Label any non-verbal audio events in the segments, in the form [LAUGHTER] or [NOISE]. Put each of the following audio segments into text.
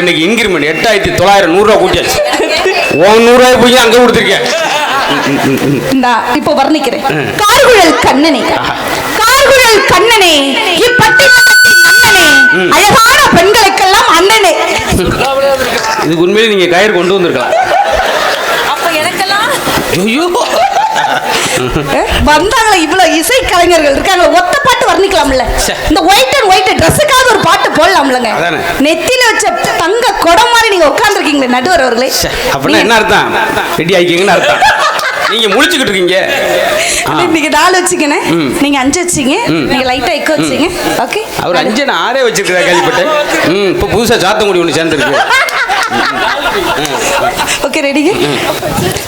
இன்னைக்கு இன்கிரிமெண்ட் எட்டாயிரத்தி தொள்ளாயிரம் நூறுரூவா கூட்டியாச்சு உன் நூறுரூவாய் போய் அங்கே கொடுத்துருக்கேன். இப்போ வர்ணிக்கிறேன். கார்குழல் கண்ணனே. கார்குழல் கண்ணனே இப்பட்டிமன்றத்தின் மன்னனே அழகான பெண்களுக்கெல்லாம் அண்ணனே. இதுக்கு உண்மையிலே நீங்கள் கயிறு கொண்டு வந்திருக்கலாம். அப்ப எனக்கெல்லாம் ஐயோ. [LAUGHS] வந்தாங்களே இவ்வளவு இசை கலைஞர்கள் இருக்காங்க ஒத்த பாட்டு வர்ணிக்கலாம்ல. இந்த ஒயிட் அண்ட் ஒயிட் ட்ரெஸ்ஸுக்காவது ஒரு பாட்டு போடலாம்லங்க. நெத்தியில வச்ச தங்க குடம் மாதிரி நீங்க உட்கார்ந்துருக்கீங்களே நடுவர் அவர்களே. அப்படின்னா என்ன அர்த்தம்? ரெடி ஆகிக்கிங்கன்னு அர்த்தம். நீங்க முழிச்சுக்கிட்டு இருக்கீங்க. இன்னைக்கு நாலு வச்சுக்கணே. நீங்க அஞ்சு வச்சீங்க. நீங்க லைட்டா எக்க வச்சீங்க ஓகே அவர் அஞ்சு நான் ஆறே வச்சிருக்கிறா கேள்விப்பட்டேன். ம் இப்போ புதுசா சாத்தங்குடி ஒன்று சேர்ந்துருக்கு. ஓகே ரெடிங்க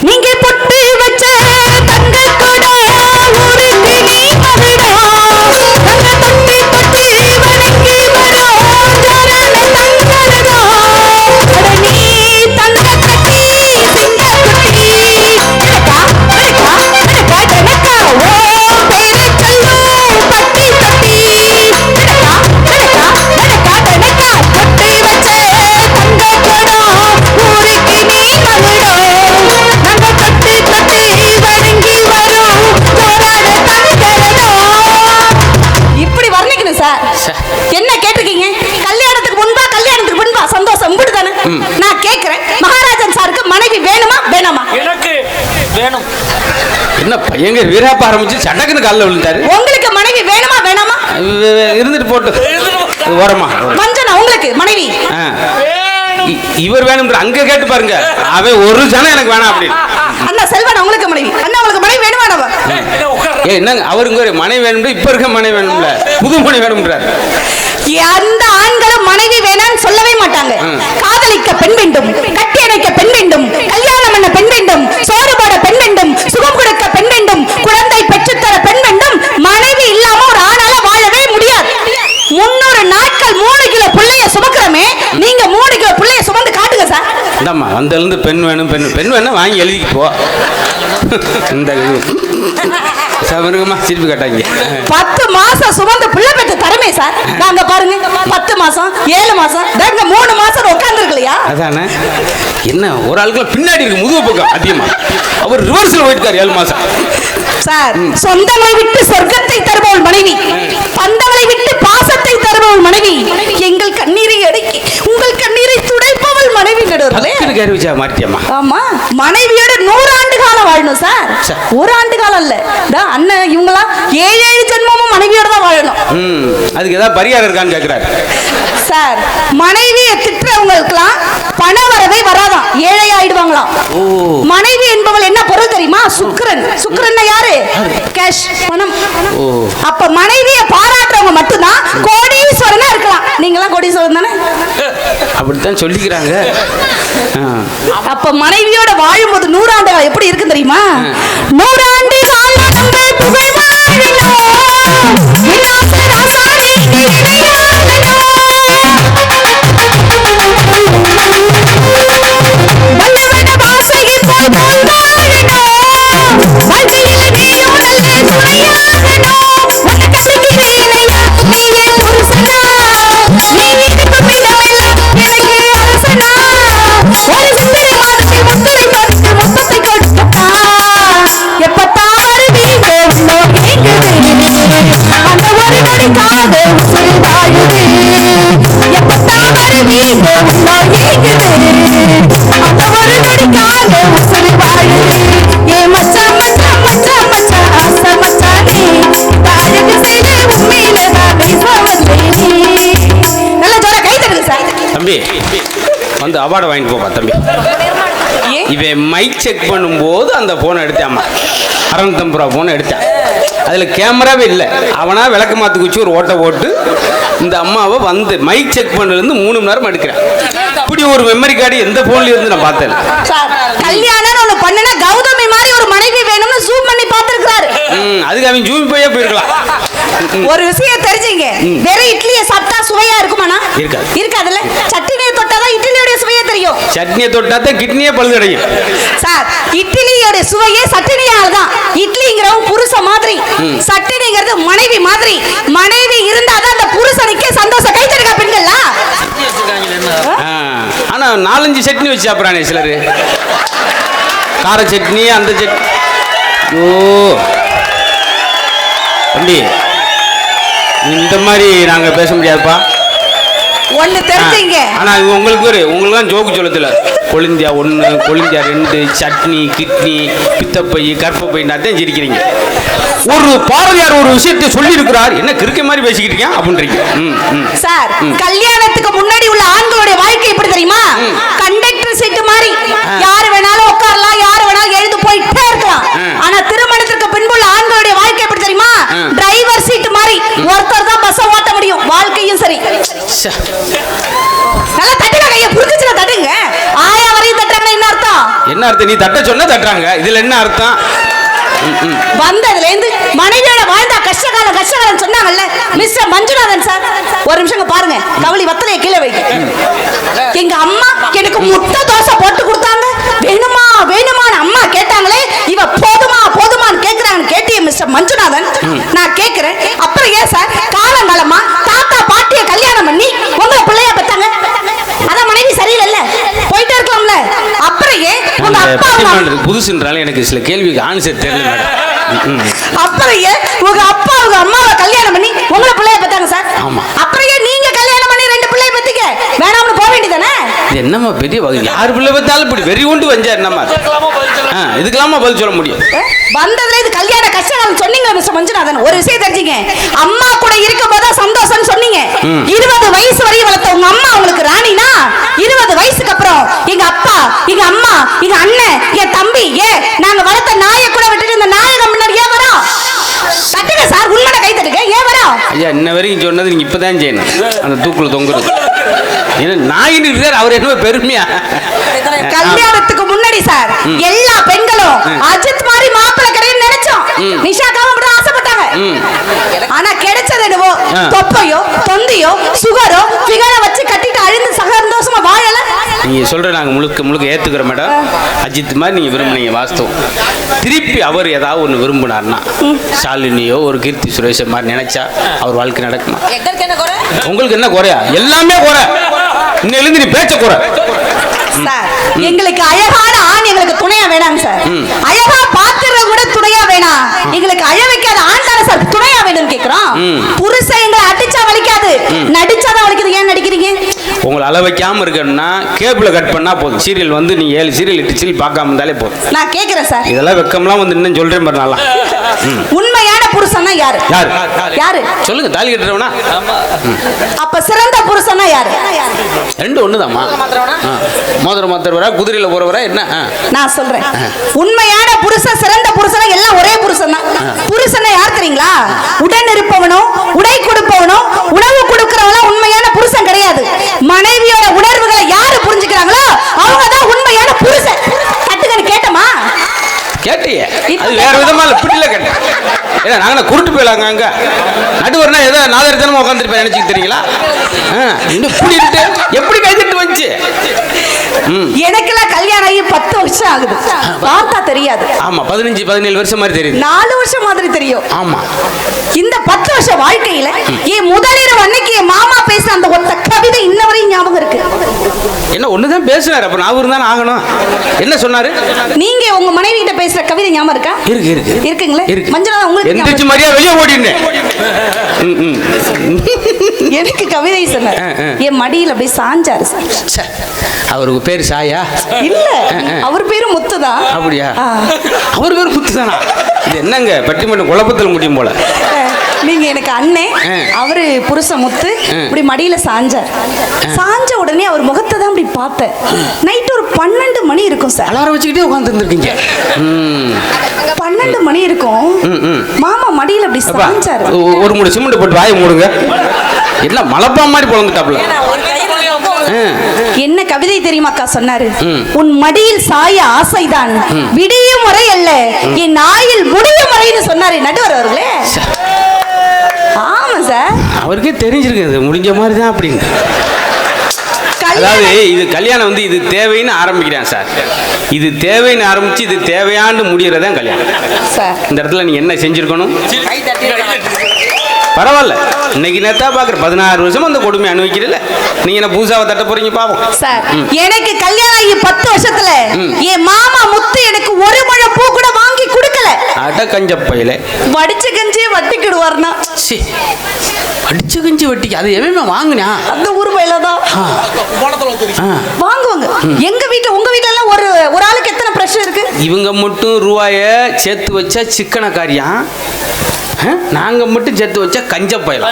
நீங்க பொட்டு வச்ச பையங்க வீராப்ப ஆரம்பிச்சு சட்டக்குன்னு காலில் விழுந்தாரு. உங்களுக்கு மனைவி வேணுமா வேணாமா? இருந்துட்டு போட்டு. ஓரமா. மஞ்சனா உங்களுக்கு மனைவி? இவர் வேணும்ன்ற அங்க கேட்டு பாருங்க. அவன் ஒரு ஜனம் எனக்கு வேணாம் அப்படின்னு. அண்ணா செல்வன் உங்களுக்கு மனைவி. அண்ணா உங்களுக்கு மனைவி வேணுமா வேணாமா ஏ என்னங்க அவருங்க மனைவி வேணும்ன்ற இப்ப இருக்க மனைவி வேணும்ல புது மனைவி வேணும்ன்றாரு. எந்த ஆண்களும் மனைவி வேணாம்னு சொல்லவே மாட்டாங்க ம். காதலிக்க பெண் வேண்டும் கட்டி அணைக்க பெண் வேண்டும் கல்யாணம் பண்ண பெண் வேண்டும் சோறு போட பெண் வேண்டும் சுகம் கொடுக்க பெண் வேண்டும் குழந்தை பெற்றுத்தர பெண் வேண்டும் மனைவி இல்லாம ஒரு ஆணால வாழவே முடியாது முன்னூறு நாட்கள் மூணு கிலோ புள்ளைய சுமக்கிறோமே நீங்க மூணு கிலோ புள்ளைய சுமந்து காட்டுங்க சார் வந்திருந்து பெண் வேணும் பெண் பெண் வேணும் வாங்கி எழுதிட்டு போ. இந்த சமருகமா திருப்பி கட்டாங்க. பத்து மாசம் சுமந்து பிள்ளை பெற்று தரமே சார். நாங்க பாருங்க பத்து மாசம் ஏழு மாசம் நாங்க மூணு மாசம் உட்கார்ந்து இல்லையா அதானே? என்ன ஒரு ஆளுக்குள்ள பின்னாடி இருக்கு முதுகு பக்கம் அதிகமா. அவர் ரிவர்ஸ்ல போயிட்டார் ஏழு மாசம். சார் சொந்தங்களை விட்டு சொர்க்கத்தை தருபவள் மனைவி. பந்தங்களை விட்டு பாசத்தை தருபவள் மனைவி எங்கள் கண்ணீரை அடக்கி உங்கள் கண்ணீரை துடைப்பவள் மனைவி நடுவர்களே பத்துக்கு கறி வச்சா மாட்டியம்மா ஆமா மனைவியோட நூறாண்டு காலம் வாழணும் சார். ஒரு ஆண்டு காலம் இல்ல. அண்ணன் இவங்களாம் ஏழு ஏழு ஜென்மமும் மனைவியோட தான் வாழணும். அதுக்கு ஏதாவது பரிகாரம் இருக்கான்னு கேட்குறாரு சார் மனைவியை திட்டுறவங்களுக்குலாம் பண வரவே வராதாம் ஏழை ஆயிடுவாங்களாம் மனைவி என்பவள் என்ன பொருள் தெரியுமா? சுக்கிரன். சுக்கிரன் யாரு? கேஷ். பணம். அப்ப மனைவியை பாராட்டுறவங்க மட்டும்தான் கோடீஸ்வரனா இருக்கலாம். நீங்களாம் கோடீஸ்வரன் தானே? அப்படித்தான் சொல்லிக்கிறாங்க. அப்ப மனைவியோட வாழும்போது நூறாண்டு எப்படி இருக்கு தெரியுமா? நூறாண்டு வந்து அவார்டு வாங்கிட்டு போப்பா தம்பி. இவன் மைக் செக் பண்ணும்போது அந்த ஃபோனை எடுத்தாம்மா அறநூத்தம்பது ரூபா ஃபோனை எடுத்தான் அதில் கேமராவே இல்லை. அவனா விளக்கு மாத்து குச்சி ஒரு ஓட்டை போட்டு இந்த அம்மாவை வந்து மைக் செக் பண்ணதுலேருந்து மூணு மணி நேரம் எடுக்கிறேன் இப்படி ஒரு மெமரி கார்டு எந்த ஃபோன்லேயும் இருந்து நான் பார்த்தேன். கல்யாணம் ஒண்ணு பண்ணுனா கௌதமி மாதிரி ஒரு மனைவி வேணும்னு ஜூம் பண்ணி பார்த்திருக்கிறாரு. ம் அதுக்கு அவன் ஜூமி போயே போயிருக்கலாம். ஒரு விஷயம் தெரிஞ்சுங்க. வெறும் இட்லியை சாப்பிட்டா சுவையா இருக்குமாண்ணா? இருக்காது. இருக்காதுல்ல? சட்னியை தொட்டாதான் இட்லியோட சுவையே தெரியும் சட்னியை தொட்டா தான் கிட்னியே பழுதடையும். சார் இட்லியோட சுவையே சட்டினியால தான் இட்லிங்கிறவன் புருஷ மாதிரி. சட்டினிங்கிறது மனைவி மாதிரி. மனைவி இருந்தாதான் அந்த புருஷனுக்கே சந்தோஷம். கை தருக்கா பெண்கள்லாம் ஆ? நாலஞ்சு சட்னி வச்சு சாப்பிட்றானே சிலர். கார சட்னி அந்த சட்னி ஐயோ. தம்பி இந்த மாதிரி நாங்கள் பேச முடியாதுப்பா. ஒண்ணு தெரிஞ்சுங்க. ஆனா இது உங்களுக்கு ஒரு உங்களுக்கு தான் ஜோக்கு சொல்லத்துல கொழுந்தியா ஒன்று கொழுந்தியா ரெண்டு சட்னி கிட்னி பித்தப்பை கற்பப்பை தான் சிரிக்கிறீங்க. ஒரு பாரதியார் ஒரு விஷயத்தை சொல்லி இருக்கிறார் என்ன கிறுக்க மாதிரி பேசிக்கிட்டு இருக்கேன் அப்படின்றீங்க. சார் கல்யாணத்துக்கு முன்னாடி உள்ள ஆண்களுடைய வாழ்க்கை எப்படி தெரியுமா? கண்டக்டர் சீட்டு மாதிரி. யாரு வேணாலும் உட்காரலாம் யாரு வேணாலும் எழுந்து போயிட்டே இருக்கலாம். ஆனா திருமணத்திற்கு பின்புள்ள ஆண்களுடைய வாழ்க்கை எப்படி தெரியுமா. டிரைவர் சீட்டு மாதிரி. ஒருத்தர் பஸ் ஓட்ட முடியும். வாழ்க்கையும் சரி. நல்லா தட்டுங்க கைய புரிஞ்சுச்சுல தட்டுங்க. ஆயா வரையும் தட்டுறாங்கன்னா என்ன அர்த்தம்? என்ன அர்த்தம்? நீ தட்ட சொன்னா தட்டுறாங்க. இதுல என்ன அர்த்தம். வந்ததுல இருந்து மனைவியோட வாழ்ந்தா கஷ்டகாலம் கஷ்டகாலம் சொன்னாங்கல்ல. மிஸ்டர் மஞ்சுநாதன் சார் ஒரு நிமிஷம் பாருங்க. கவலி வத்தலைய கீழே வைக்க எங்க அம்மா எனக்கு முட்டை தோசை போட்டு கொடுத்தாங்க. வேணுமா வேணுமான்னு அம்மா கேட்டாங்களே இவ போதுமா போதுமான்னு கேக்குறாங்கன்னு கேட்டிய மிஸ்டர் மஞ்சுநாதன். நான் கேக்குறேன் அப்புறம் ஏன் சார் காலங்காலமா தாத்தா பாட்டிய கல்யாணம் பண்ணி உங்களை பிள்ளைய பெத்தாங்க அதான் மனைவி சரியில்லைல்ல போயிட்டே இருக்கலாம்ல அப்புறம் ஏன் உங்க அந்த புதுசுன்றாலும் எனக்கு சில கேள்விக்கு ஆன்சர் தெரியல மேடம். [LAUGHS] அப்புறம் உங்க அப்பா உங்க அம்மாவை கல்யாணம் பண்ணி உங்களை பிள்ளைய பெத்தாங்க சார் ஆமா. அப்புறம் ஏன் நீங்க கல்யாணம் பண்ணி ரெண்டு பிள்ளைய பெத்தீங்க வேணாம்னு போக வேண்டியதானே இது என்னம்மா பெரிய வகை? யார் பிள்ளை பார்த்தாலும் இப்படி வெறி கொண்டு வந்தார் என்னம்மா இதுக்கெல்லாமா பதில் சொல்ல முடியும்? வந்ததுல இது கல்யாண கஷ்டங்கள் சொன்னீங்க மிஸ்டர் மஞ்சுநாதன். ஒரு விஷயம் தெரிஞ்சுங்க. அம்மா கூட இருக்கும் போது சந்தோஷம் சொன்னீங்க. இருபது வயசு வரையும் வளர்த்த உங்க அம்மா உங்களுக்கு ராணினா? இருபது வயசுக்கு அப்புறம் எங்க அப்பா எங்க அம்மா எங்க அண்ணன் என் தம்பி ஏன் நாங்க வளர்த்த நாயை கூட விட்டுட்டு இந்த நாயகம் முன்னாடி ஏன் வரோம் தட்டுங்க சார் உண்மையான கை தட்டுங்க. ஏன் வரோம் ஐயா இன்ன வரைக்கும் சொன்னது நீங்க இப்பதான் செய்யணும். அந்த தூக்குல தொங்குறது. நாயின் இருக்கார் அவர் என்ன பெருமையா கல்யாணத்துக்கு முன்னாடி சார் எல்லா பெண்களும் அஜித் மாதிரி மாப்பிள்ளை கிடையாது நினைச்சோம். நிஷாக்காவும் அப்படிதான் ஆசைப்பட்டாங்க. ஆனா கிடைச்சது என்னவோ. தொப்பையோ தொந்தியோ சுகரோ ஃபிகரை வச்சு கட்டிட்டு அழிந்து சந்தோஷமா வாழல நீங்க சொல்ற நாங்க முழுக்க முழுக்க ஏத்துக்கிறோம் மேடம். அஜித் மாதிரி நீங்க விரும்புனீங்க வாஸ்தவம் திருப்பி அவர் ஏதாவது ஒன்று விரும்பினார்னா ஷாலினியோ ஒரு கீர்த்தி சுரேஷ் மாதிரி நினைச்சா அவர் வாழ்க்கை நடக்குமா? உங்களுக்கு என்ன குறையா? எல்லாமே குறை. இன்னும் எழுந்து நீ பேச்ச குறை. சார் எங்களுக்கு அழகான ஆண் எங்களுக்கு துணையா வேணாங்க சார். அழகா பாக்குறது கூட துணையா வேணாம். எங்களுக்கு அழ வைக்காத ஆண் தானே சார் துணையா வேணும்னு கேக்குறோம். புருஷன் எங்களை அடிச்சா நடிச்சாதான் வலிக்குது. ஏன் நடிக்கிறீங்க? உங்களை அள வைக்காம இருக்கணும்னா கேபிள் கட் பண்ணா போதும். சீரியல் வந்து நீங்க ஏழு சீரியல் எட்டு சீரியல் பார்க்காம இருந்தாலே போதும். நான் கேக்குறேன் சார். இதெல்லாம் வெக்கம்லாம் வந்து இன்னும் சொல்றேன் பாரு நல்லா. உண்மையான புருஷன்னா யாரு? யாரு? யாரு? சொல்லுங்க தாலி கட்டுறவனா? அப்ப சிறந்த புருஷன்னா யாரு? ரெண்டு ஒண்ணுதாம்மா. மோதிரம் மாத்திரவரா குதிரையில போறவரா என்ன. நான் சொல்றேன். உண்மையான புருஷன் சிறந்த புருஷனா எல்லாம் ஒரே புருஷன் தான் புருஷனா யார் தெரியுங்களா? உடன் இருப்பவனோ உடை கொடுப்பவனோ உணவு கொடுக்கிறவனோ உண்மையான புருஷன் கிடையாது மனைவியோட உணர்வுகளை யாரு புரிஞ்சுக்கிறாங்களோ அவங்க தான் உண்மையான புருஷன் தட்டுங்கன்னு கேட்டமா கேட்டியே இப்ப அது வேற விதமா இல்ல பிடில கேட்டேன் ஏன்னா நாங்க குருட்டு போயிடலாங்க அங்க. நடுவர்னா ஏதோ நாதரித்தனமா உட்காந்துருப்பேன் நினைச்சுக்க தெரியுங்களா இன்னும் எப்படி கைதிட்டு வந்துச்சு? எனக்கெல்லாம் கல்யாணம் ஆகி பத்து வருஷம் ஆகுது. பார்த்தா தெரியாது. ஆமா பதினஞ்சு பதினேழு வருஷம் மாதிரி தெரியுது. நாலு வருஷம் மாதிரி தெரியும். ஆமா. இந்த பத்து வருஷ வாழ்க்கையில என் முதலிரவு அன்னைக்கு என் மாமா பேசின அந்த ஒத்த கவிதை இன்ன வரையும் ஞாபகம் இருக்கு. என்ன ஒண்ணுதான் பேசுனாரு அப்ப நான் இருந்தாலும் ஆகணும். என்ன சொன்னாரு? நீங்க உங்க மனைவி கிட்ட பேசுற கவிதை ஞாபகம் இருக்கா? இருக்கு இருக்கு. இருக்குங்களே. இருக்கு. மஞ்சள் உங்களுக்கு எந்திரிச்சு ஞாபகம் மாதிரியா வெளியே ஓடினேன்? எனக்கு கவிதை சொன்னார். என் மடியில அப்படியே சாஞ்சாரு சார். அவருக்கு பேர் சாயா? இல்ல. அவர் பேரு முத்துதான். அப்படியா. அவர் பேர் புத்துதானா இது என்னங்க பட்டிமன்றம் குழப்பத்தில் முடியும் போல. நீங்க எனக்கு அண்ணே. அவரு புருஷன் முத்து. இப்படி மடியில சாஞ்சார் சாஞ்ச உடனே அவர் முகத்தை தான் இப்படி பார்த்தேன் நைட் ஒரு பன்னெண்டு மணி இருக்கும் சார். அலாரம் வச்சுக்கிட்டே உட்காந்துருந்துருக்கீங்க ம். பன்னெண்டு மணி இருக்கும். மாமா மடியில அப்படி அப்பா, சாஞ்சாரு. ஒரு மூணு சிமெண்ட் போட்டு வாயை மூடுங்க. என்ன மலப்பா மாதிரி பொழந்துட்டாப்ல. என்ன கவிதை தெரியுமாக்கா சொன்னாரு. உன் மடியில் சாய ஆசைதான். விடியும் முறை அல்ல. என் ஆயில் முடியும் முறைன்னு சொன்னாரு. நடுவர் அவர்களே. அவருக்கே தெரிஞ்சிருக்கு இது முடிஞ்ச மாதிரி தான் அப்படின்னு அதாவது இது கல்யாணம் வந்து இது தேவைன்னு ஆரம்பிக்கிறேன் சார். இது தேவைன்னு ஆரம்பிச்சு இது தேவையான்னு முடியறதான் கல்யாணம். சார். இந்த இடத்துல நீ என்ன செஞ்சிருக்கணும்? பரவாயில்ல. இன்னைக்கு நேத்தா பாக்குற பதினாறு வருஷம் அந்த கொடுமை அனுபவிக்கிறீல்ல நீங்க என்ன பூசாவை தட்ட போறீங்க பாவம். சார் எனக்கு கல்யாணம் ஆகி பத்து வருஷத்துல என் மாமா முத்து எனக்கு ஒரு முழம் பூ கூட வாங்கி கொடுக்கல. அட கஞ்ச பையில வடிச்ச கஞ்சியே வட்டிக்கிடுவார்னா அடிச்சு கஞ்சி வெட்டிக்கு. அது எவன் வாங்கினா? அந்த ஊர் பயில தான் வாங்குவாங்க. எங்க வீட்டுல உங்க வீட்ல எல்லாம் ஒரு ஒரு ஆளுக்கு எத்தனை பிரஷர் இருக்கு? இவங்க மட்டும் ரூபாய சேர்த்து வச்சா சிக்கனக்காரியா? நாங்க மட்டும் சேர்த்து வச்சா கஞ்ச பயில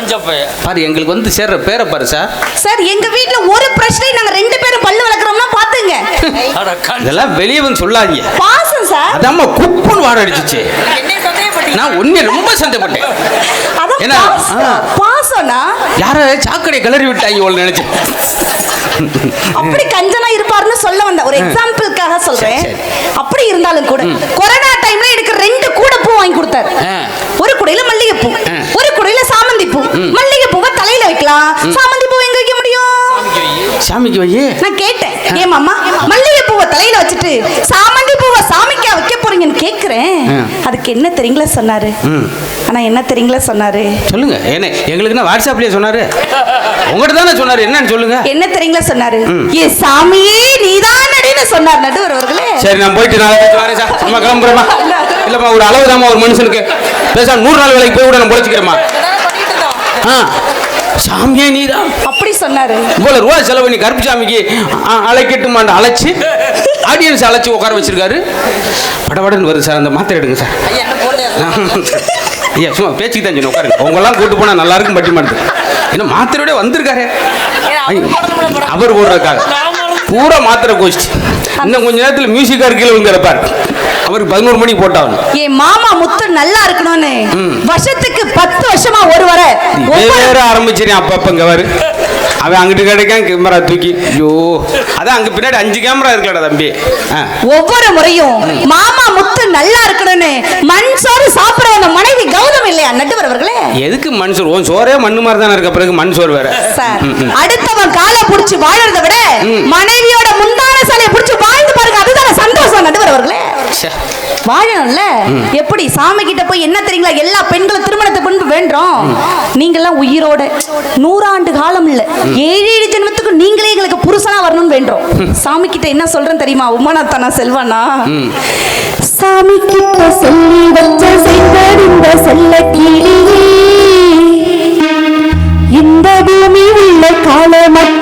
பாரு எங்களுக்கு வந்து சேர்ற பேரை பாரு சார் சார் எங்க வீட்ல ஒரு பிரச்சனை நாங்க ரெண்டு பேரும் பல்லு வளர்க்குறோம்னா பாத்துங்க. இதெல்லாம் வெளியே வந்து சொல்லாதீங்க. பாசம் சார். அதாம்மா குப்புன்னு வாட அடிச்சிச்சு நான் ஒன்னே ரொம்ப சந்தேகப்பட்டேன். அதான் பாசம்னா யார சாக்கடை கிளறி விட்டாங்க இவ்வளவு நினைச்சேன் அப்படி கஞ்சனா இருப்பாருன்னு சொல்ல வந்த ஒரு எக்ஸாம்பிளுக்காக சொல்றேன். அப்படி இருந்தாலும் கூட கொரோனா டைம்ல எனக்கு ரெண்டு கூட பூ வாங்கி கொடுத்தாரு. ஒரு குடையில மல்லிகைப்பூ. ஒரு குடையில சாமந்தி பூ மல்லிகைப்பூவை தலையில வைக்கலாம். சாமந்தி பூ எங்க வைக்க முடியும்? சாமிக்கு வையே நான் கேட்டேன். ஏன் மாமா மல்லிகை பூவை தலையில வச்சுட்டு சாமந்தி சாமிக்கா வைக்க போறீங்கன்னு கேக்குறேன். அதுக்கு என்ன தெரியுங்களா சொன்னாரு? ம். ஆனா என்ன தெரியுங்களா சொன்னாரு? சொல்லுங்க. என்ன எங்களுக்கு என்ன வாட்ஸ்அப்லயே சொன்னாரு? உங்ககிட்ட தானே சொன்னாரு? என்னன்னு சொல்லுங்க. என்ன தெரியுங்களா சொன்னாரு? ஏ சாமியே நீதான் நடின்னு சொன்னார் நடுவர் அவர்களே. சரி நான் போயிட்டு கழிச்சு வரேன் சார். நம்ம கிளம்புறேமா இல்லம்மா ஒரு அளவு தாம்மா ஒரு மனுஷனுக்கு. பேசாம நூறு நாள் வேலைக்கு போய் கூட நான் பொழைச்சிக்கிறேம்மா. ஆ. சாமியே நீதான். அப்படி சொன்னாரு. இவ்வளவு ரூபா செலவு பண்ணி கருப்பு சாமிக்கு அழைக்கட்டுமான்னு அழைச்சு ஆடியன்ஸ் அழைச்சு உட்கார வச்சிருக்காரு. படபடன்னு வருது சார் அந்த மாத்திரை எடுங்க சார். ஐயா சும்மா பேச்சுக்கு தான் சொன்ன உட்காருங்க. உங்கெல்லாம் கூட்டு போனா நல்லா இருக்கும் பட்டி மாட்டுது. என்ன மாத்திரையோட வந்திருக்காரு. ஏன்னா அவர் போடுறதுக்காக. பூரா மாத்திரை கோஷ்டி. இன்னும் கொஞ்ச நேரத்தில் மியூசிக்கார் கீழே வந்து அவருக்கு பதினோரு மணிக்கு போட்டாகணும் என் மாமா முத்து நல்லா இருக்கணும்னு. வருஷத்துக்கு பத்து வருஷமா ஒரு வர. வேற ஆரம்பிச்சிருக்கேன் அப்பப்ப இங்க வரு. அவன் அங்கிட்டு கிடைக்கான் கேமரா தூக்கி. ஐயோ. அதான் அங்க பின்னாடி அஞ்சு கேமரா இருக்கலடா தம்பி. ஒவ்வொரு முறையும் மாமா முத்து நல்லா இருக்கணும்னு மண் சோறு சாப்பிடுறவங்க மனைவி கௌதம் இல்லையா நடுவர் அவர்களே? எதுக்கு மண் சோறு? உன் சோறே மண்ணு மாதிரி தானே இருக்க பிறகு மண் சோறு வேற. அடுத்தவன் காலை புடிச்சு வாழறத விட மனைவியோட முந்தான சாலையை புடிச்சு வாழ்ந்து வாழணும்ல? எப்படி? சாமி கிட்ட போய் என்ன தெரியுங்களா? எல்லா பெண்களும் திருமணத்துக்கு முன்பு வேண்டுறோம். நீங்கெல்லாம் உயிரோட. நூறாண்டு காலம் இல்ல. ஏழு ஏழு ஜென்மத்துக்கு நீங்களே எங்களுக்கு புருஷனா வரணும்னு வேண்டோம் சாமி கிட்ட என்ன சொல்றேன் தெரியுமா? உமானாத்தானா செல்வானா? சாமி கிட்ட சொல்லி வச்ச செய்தறிந்த செல்ல இந்த பூமி உள்ள காலமற்ற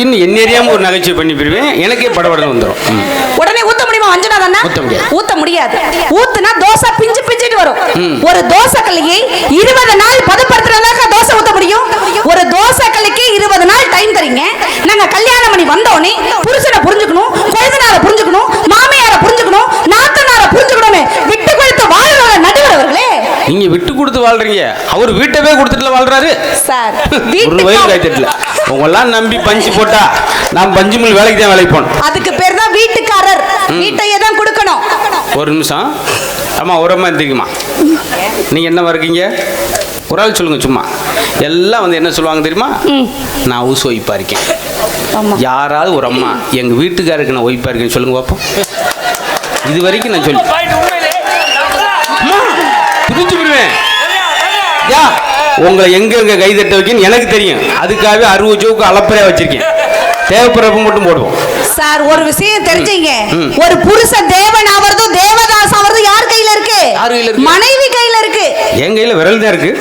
திடீர்னு என்ன ஒரு நகைச்சுவை பண்ணி போயிருவேன். எனக்கே படபடன்னு வந்துடும். உடனே ஊத்த முடியுமா? வஞ்சனா தானே? ஊத்த முடியாது. ஊத்த முடியாது. ஊத்துனா தோசை பிஞ்சு பிஞ்சிட்டு வரும். ஒரு தோசை கல்லையை இருபது நாள் பதப்படுத்துறதாக தோசை ஊத்த முடியும்? ஒரு தோசை கல்லுக்கு இருபது நாள் டைம் தரீங்க. நாங்க கல்யாணம் பண்ணி வந்தோடனே புருஷனை புரிஞ்சுக்கணும் கொழுந்தனார புரிஞ்சுக்கணும் நாத்தனார புரிஞ்சுக்கணும்னு விட்டு கொடுத்து வாழ்ற நடுவர் அவர்களே நீங்க விட்டு கொடுத்து வாழ்றீங்க. அவர் வீட்டவே கொடுத்துட்டுல வாழ்றாரு. சார் ஒரு வயல் கைத்தட்டல உங்கெல்லாம் நம்பி பஞ்சு போட்டா நான் பஞ்சு மில் வேலைக்கு தான் வேலைக்கு போனேன் அதுக்கு பேர் தான் வீட்டுக்காரர். வீட்டையே தான் கொடுக்கணும். ஒரு நிமிஷம். ஆமா ஒரு அம்மா எந்திரிக்குமா நீங்க என்னவா இருக்கீங்க? ஒரு ஆள் சொல்லுங்க சும்மா. எல்லாம் வந்து என்ன சொல்லுவாங்க தெரியுமா? நான் ஹவுஸ் ஒய்ஃபா இருக்கேன். யாராவது ஒரு அம்மா எங்க வீட்டுக்காருக்கு நான் ஒய்ஃபா இருக்கேன்னு சொல்லுங்க பார்ப்போம் இது வரைக்கும் நான் சொல்லி உங்களை எங்க எங்க கை தட்ட வைக்கன்னு எனக்கு தெரியும். அதுக்காகவே அறுபது ஜோக்கு அளப்பறையா வச்சிருக்கேன். தேவைப்படுறப்ப மட்டும் போடுவோம். சார் ஒரு விஷயம் தெரிஞ்சுங்க. ஒரு புருஷன் தேவன் ஆவறதும் தேவதாஸ் ஆவறதும் யார் கையில இருக்கு? யார் கையில இருக்கு? மனைவி கையில இருக்கு. என் கையில விரல் தான் இருக்கு.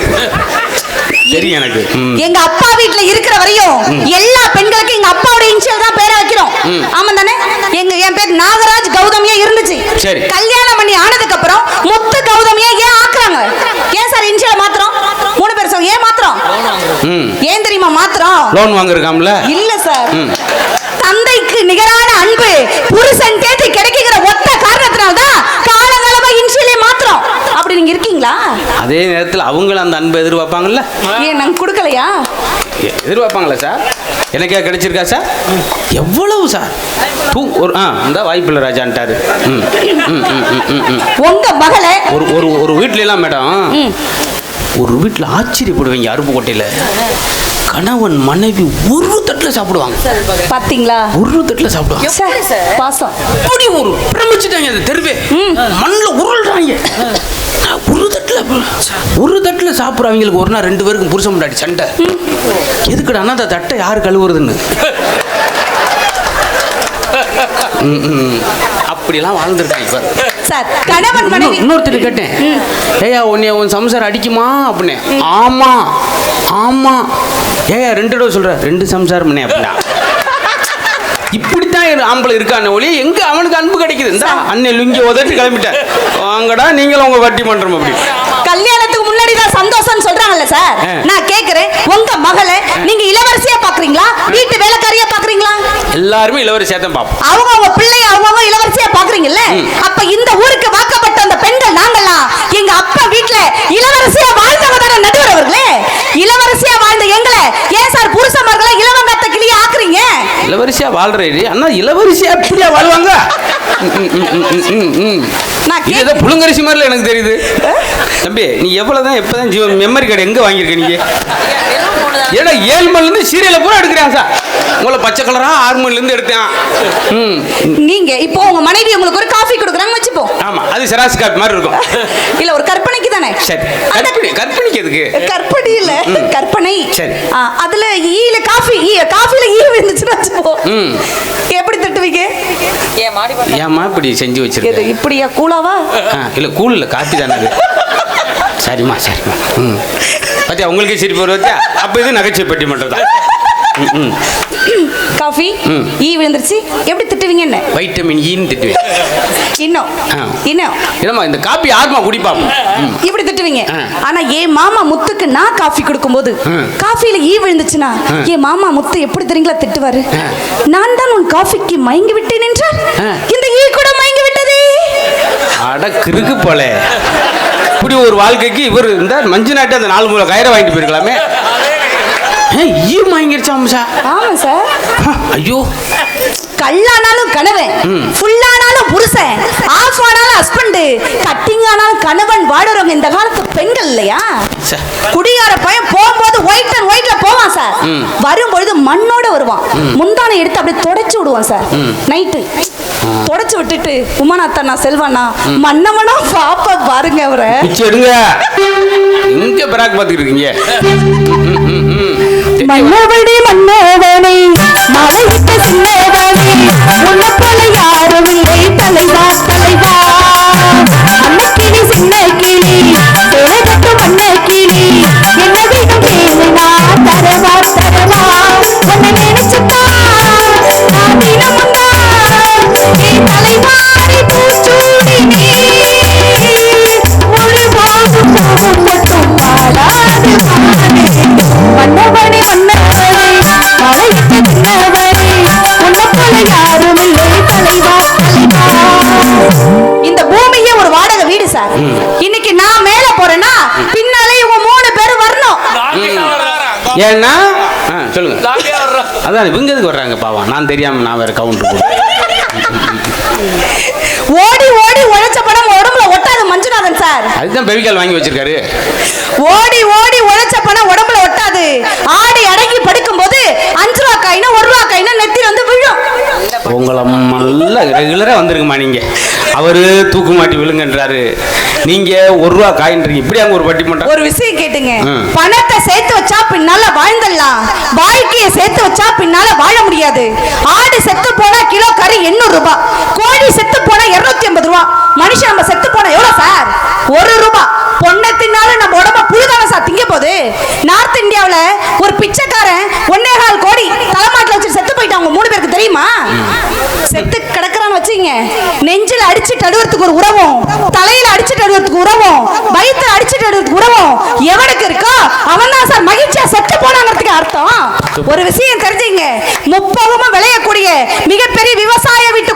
தெரியும் எனக்கு. எங்க அப்பா வீட்ல இருக்கிற வரையும் எல்லா பெண்களுக்கும் எங்க அப்பாவோட இனிஷியல் தான் பேரை வைக்கிறோம். ஆமா தானே? எங்க என் பேர் நாகராஜ் கௌதமியா இருந்துச்சு. சரி. கல்யாணம் பண்ணி ஆனதுக்கு அப்புறம் முத்து கௌதமியா ஏன் ஆக்குறாங்க? ஏன் சார் இனிஷியல் மாத்திரம் மூணு பேர் சொல்லுங்க ஏன் மாத்திரம் ஏன் தெரியுமா மாத்திரம் லோன் வாங்கிருக்காம்ல இல்ல சார். தந்தைக்கு நிகரான அன்பு புருஷன் கேட்டு கிடைக்கிற ஒத்த காரணத்தினால்தான் காலங்களவா இன்சியலே மாத்திரம் இருக்கீங்களா அதே நேரத்தில் அவங்களும் அந்த அன்பை எதிர்பார்ப்பாங்கல்ல? ஏன் நாங்க கொடுக்கலையா? எதிர்பார்ப்பாங்களா சார் எனக்கே கிடைச்சிருக்கா சார் எவ்வளவு சார் தூ ஒரு ஆ இந்த வாய்ப்பில்லை ராஜான்ட்டாரு. ம் ம் ம் ம் ம் உங்க மகளை ஒரு ஒரு ஒரு வீட்ல எல்லாம் மேடம். ஒரு வீட்டில் ஆச்சரியப்படுவீங்க அருப்புக்கோட்டையில். கணவன் மனைவி ஒரு தட்டில் சாப்பிடுவாங்க. பாத்தீங்களா? ஒரு தட்டில் சாப்பிடுவாங்க? பாசம். அப்படி ஒரு பிரமிச்சுட்டாங்க அந்த தெருவே. மண்ணில் உருள்றாங்க. ஒரு தட்டில் ஒரு தட்டில் சாப்பிட்றவங்களுக்கு ஒரு நாள் ரெண்டு பேருக்கும் புருஷன் முன்னாடி சண்டை. எதுக்குடா அந்த தட்டை யார் கழுவுறதுன்னு. அப்படிலாம் வாழ்ந்துருக்காங்க சார் கணவன் மனைவி இன்னொருத்தர் கேட்டேன். ஏயா உன்னைய உன் சம்சாரம் அடிக்குமா அப்படின்னு. ஆமா ஆமா. ஏயா ரெண்டு தடவை சொல்ற ரெண்டு சம்சாரம் பண்ணே அப்படின்னா. இப்படித்தான் ஆம்பளை இருக்கான ஒளி எங்க அவனுக்கு அன்பு கிடைக்குது? இந்த அண்ணன் லுங்கி உதட்டு கிளம்பிட்டேன். வாங்கடா நீங்களும் உங்க வட்டி பண்றோம் அப்படி கல்யாணத்துக்கு முன்னாடி தான் சந்தோஷம் சொல்றாங்கல்ல சார். நான் கேக்குறேன் உங்க மகளை நீங்க இளவரசியா பாக்குறீங்களா? வீட்டு வேலைக்காரியா பாக்குறீங்களா? எல்லாருமே இளவரசியா தான் பார்ப்போம் அவங்க அவங்க பிள்ளைய அவங்க இளவரசியா பாக்குறீங்கல்ல? அப்ப இந்த ஊருக்கு வாக்கப்பட்ட அந்த பெண்கள் நாங்கெல்லாம் எங்க அப்பா வீட்ல இளவரசியா வாழ்ந்தவங்க தானே நடுவர் அவர்களே இளவரசியா வாழ்ந்த எங்களை ஏன் சார் புருஷமார்களை இளவங்கத்த கிளிய ஆக்குறீங்க இளவரசியா வாழ்றே அண்ணா இளவரசியா எப்படியா வாழ்வாங்க. இது ஏதோ புழுங்கரிசி மாதிரில எனக்கு தெரியுது. தம்பி நீ எவ்வளவுதான் எப்பதான் ஜீவன் மெமரி கார்டு எங்க வாங்கியிருக்க நீங்க ஏன்னா ஏழு மணில இருந்து சீரியலை பூரா எடுக்கிறேன் சார். உங்களை பச்சை கலரா ஆறு மணில இருந்து எடுத்தேன். ம். நீங்க இப்போ உங்க மனைவி உங்களுக்கு ஒரு காஃபி கொடுக்குறாங்க வச்சுப்போம் ஆமா அது சராசி காப்பி மாதிரி இருக்கும். [LAUGHS] இல்ல ஒரு கற்பனைக்கு தானே? சரி கற்பனை கற்பனைக்கு எதுக்கு? கற்பனை இல்ல கற்பனை. சரி. அதுல ஈல காஃபி ஈ காஃபில ஈ விழுந்துச்சுன்னு எப்படி தட்டுவீங்க? ஏன் மாடி பண்ண ஏம்மா இப்படி செஞ்சு எது வச்சிருக்க இப்படியா கூலாவா இல்லை கூழ் இல்லை காப்பி தானே அது. சரிம்மா சரிம்மா. ம். பாத்தியா உங்களுக்கே சிரிப்பு பாத்தியா? அப்போ இது நகைச்சுவை பெட்டி மட்டும் தான் ம் ம். காஃபி. ஈ விழுந்துருச்சு எப்படி திட்டுவீங்க என்ன வைட்டமின் ஈன்னு திட்டுவேன் இன்னும் ஆ. இன்னும் இல்லைம்மா இந்த காப்பி யாரும்மா குடிப்பாங்க ம் இப்படி திட்டுவீங்க. ஆனா என் மாமா முத்துக்கு நான் காஃபி கொடுக்கும்போது ம். காஃபில ஈ விழுந்துச்சுன்னா ஆ. என் மாமா முத்து எப்படி தெரியுங்களா திட்டுவாரு. நான் தான் உன் காஃபிக்கு மயங்கி விட்டேன் என்றால். இந்த ஈ கூட மயங்கி விட்டதே அட கிறுக்கு போல இப்படி ஒரு வாழ்க்கைக்கு இவர் இந்த மஞ்சு நாட்டு அந்த நாலு மூல கயிறை வாங்கிட்டு போயிருக்கலாமே ஈ வாங்கிருச்சா அம்சா ஆமா சார். ஐயோ. கல்லானாலும் கணவன். ஃபுல்லானாலும் புருஷன் ஆஃப் ஆனாலும் ஹஸ்பண்ட் கட்டிங் ஆனாலும் கணவன் வாடுறவங்க இந்த காலத்து பெண்கள் இல்லையா? குடியார பையன் போகும்போது ஒயிட் அண்ட் ஒயிட்ல போவான் சார். வரும்பொழுது மண்ணோட வருவான். முந்தானை எடுத்து அப்படியே தொடச்சு விடுவான் சார். நைட்டு தொடச்சு விட்டுட்டு உமாநாத்தா நான் செல்வானா மன்னவனா பாப்பா பாருங்க அவரை. எடுங்க. பிராக் பார்த்துக்கிட்டு இருக்கீங்க. மன்னவனே மன்னவனே மலைக்கு சின்னவனே ஏன்னா ஆ, சொல்லுங்க. அதான் இவங்க எதுக்கு வர்றாங்க பாவம்? நான் தெரியாம நான் வேற கவுண்டர் ஓடி ஓடி உழைச்ச பணம் உடம்புல ஒட்டாது மஞ்சுநாதன் சார். அதுதான் பெவிக்கால் வாங்கி வச்சிருக்காரு. ஓடி ஓடி உழைச்ச பணம் உடம்புல ஒட்டாது. ஆடி அடங்கி படுக்கும்போது அஞ்சு ரூபா காயினா ஒரு ரூபா காயினா நெத்தில வந்து விழும். உங்களை நல்லா ரெகுலரா வந்திருக்குமா நீங்க. அவரு தூக்கு மாட்டி விழுங்கன்றாரு. நீங்க ஒரு ரூபா காயின்றீங்க இப்படி அங்க ஒரு பட்டி பண்ற? ஒரு விஷயம் கேட்டுங்க. பணத்தை சேர்த்து வச்சா பின்னால வாழ்ந்துடலாம். வாழ்க்கையை சேர்த்து வச்சா பின்னால வாழ முடியாது. ஆடு செத்து போனா கிலோ கறி எண்ணூறு ரூபாய் கோழி செத்து போனா இருநூத்தி ஐம்பது ரூபாய் மனுஷன் நம்ம செத்து போனா எவ்வளவு சார் ஒரு ரூபாய் பொண்ணை தின்னாலும் நம்ம உடம்ப புழுதான சார் திங்க போகுது. நார்த் இந்தியாவுல ஒரு பிச்சைக்காரன் ஒன்னே கால் கோடி செத்து போயிட்டாங்க தெரியுமா? செத்து கிடக்குறான்னு வச்சுங்க நெஞ்சில் அடிச்சுட்டு அடுவறதுக்கு ஒரு உறவும் தலையில அடிச்சுட்டு அடுவறதுக்கு உறவும் வயித்துல அடிச்சுட்டு அடுவறதுக்கு உறவும் எவனுக்கு இருக்கோ அவன் தான் சார் மகிழ்ச்சியா செத்து போனாங்கிறதுக்கு அர்த்தம். ஒரு விஷயம் தெரிஞ்சுங்க. முப்போகமும் விளையக்கூடிய மிகப்பெரிய விவசாய வீட்டு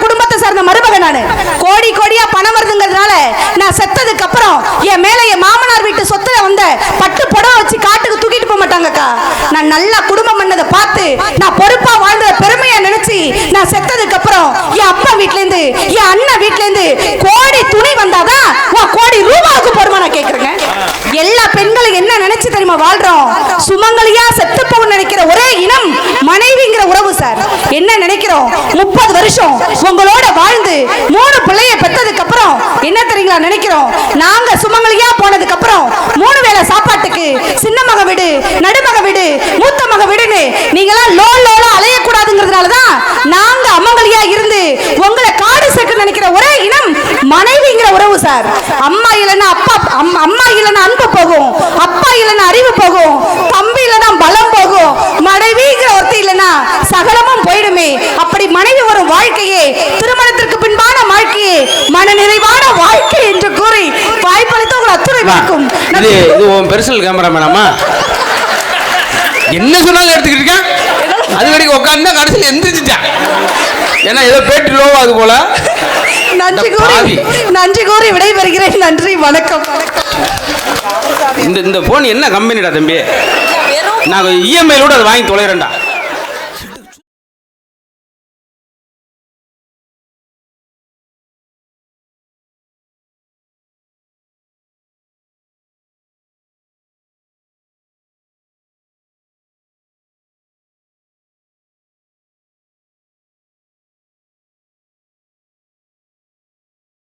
குடும்பத்தை சார்ந்த மருமகன் நானு. கோடி கோடியா பணம் வருதுங்கிறதுனால நான் செத்ததுக்கு அப்புறம் என் மேல என் மாமனார் வீட்டு சொத்துல வந்த பட்டு புடவை வச்சு காட்டுக்கு தூக்கிட்டு போக மாட்டாங்கக்கா நான் நல்லா குடும்பம் பண்ணதை பார்த்து நான் பொறுப்பா வாழ்ந்த பெருமையா நினைச்சு நான் செத்ததுக்கு அப்புறம் என் அப்பா வீட்ல இருந்து என் அண்ணன் வீட்ல இருந்து கோடி துணி வந்தாதான் கோடி ரூபாவுக்கு போடுமா நான் கேக்குறேங்க. எல்லா பெண்களும் என்ன நினைச்சு தெரியுமா வாழ்றோம்? சுமங்கலியா செத்து போகணும்னு நினைக்க ஒரே இனம் மனைவிங்கிற உறவு சார் என்ன முப்பது வருஷம் உங்களோட வாழ்ந்து மூணு பிள்ளைய பெத்ததுக்கு அப்புறம் என்ன தெரியுங்களா நினைக்கிறோம்? நாங்க சுமங்கலியா போனதுக்கு அப்புறம் மூணு வேளை சாப்பாட்டுக்கு சின்ன மக வீடு நடுமக வீடு மூத்த மக வீடுன்னு நீங்களாம் லோ லோலா அலையக்கூடாதுங்கிறதுனால தான் நாங்க அமங்கலியா இருந்து உங்களை காடு சேர்க்க நினைக்கிற ஒரே இனம் மனைவிங்கிற உறவு சார். அம்மா இல்லைன்னா அப்பா அம்மா இல்லைன்னா அன்பு போகும் அப்பா இல்லைன்னா அறிவு போகும் தம்பி இல்லைன்னா பலம் போகும் மனைவிங்கிற ஒருத்தி இல்லைன்னா சகலமும் போயிடுமே அப்படி மனைவி வரும் வாழ்க்கையே திருமணத்திற்கு பின்பான வாழ்க்கையே மன நிறைவான வாழ்க்கை என்று கூறி வாய்ப்பளித்து உங்கள் அத்துணை அம்மா, இருக்கும் இது இது உன் பெர்சனல் கேமராமேனாமா என்ன சொன்னாலும் எடுத்துக்கிட்டு இருக்கான் அது வரைக்கும் உட்காந்து கடைசியில் எந்திரிச்சிட்டான் ஏன்னா ஏதோ பேட்டு லோவாது போல. நன்றி கூறி. நன்றி கூறி விடைபெறுகிறேன். நன்றி வணக்கம். இந்த இந்த போன் என்ன கம்பெனிடா தம்பி? நான் இஎம்ஐல கூட அதை வாங்கி தொலைறேன்டா.